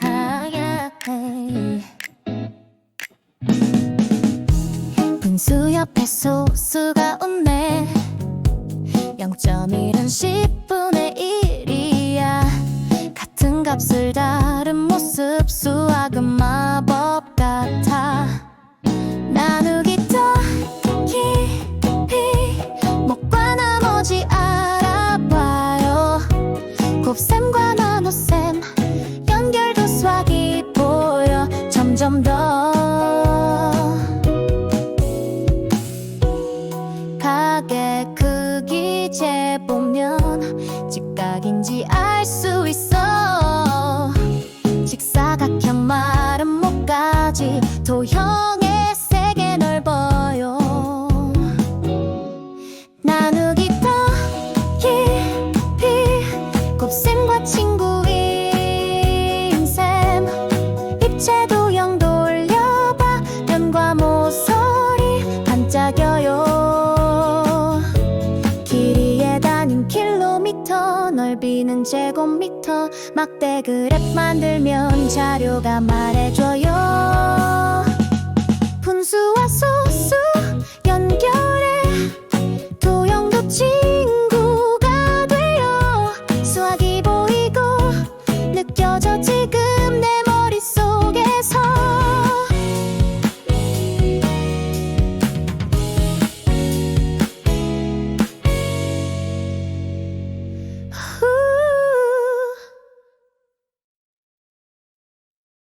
아, 예. 분수 옆에 소수가 웃네 0.1은 10분의 1이야 같은 값을 다른 모습 수학은 곱셈과 나눗셈. 연결도 수학이 보여. 점점 더. 가게 크기 재보면 직각인지 알 수 있어. 직사각형 마른 목까지. 도형 넓이는 제곱미터. 막대 그래프 만들면 자료가 말해줘요. 분수와 소수